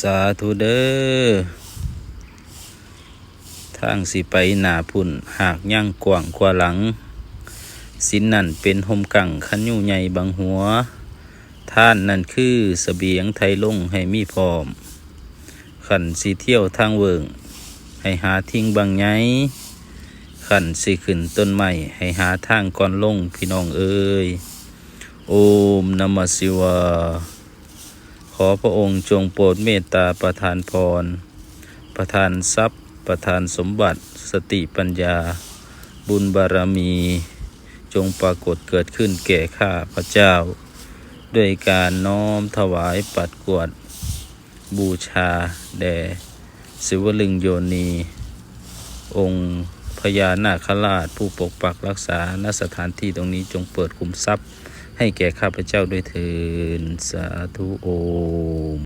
สาธุเด้อทางสิไปหนาพุ่น หากย่างกว่างกว่าหลัง สินนั่นเป็นหมกังขันยู่ใหญ่บางหัว ท่านนั่นคือเสบียงไทยลงให้มีพร้อม ขันสีเที่ยวทางเวิงให้หาทิ้งบางไงขันสีขึ้นต้นไม้ให้หาทางก่อนลงพี่น้องเอ้ยโอมนมัสสิวา ขอพระองค์จงโปรดเมตตาประทานพร ประทานทรัพย์ ประทานสมบัติ สติปัญญา บุญบารมี จงปรากฏเกิดขึ้นแก่ข้าพระเจ้า ด้วยการน้อมถวายปัดกวด บูชา แด่สิวลึงโยนี องค์พญานาคราชผู้ปกปักรักษาณสถานที่ตรงนี้จงเปิดคุมทรัพย์ ให้แก่ข้าพเจ้าด้วยเถินสาธุโอม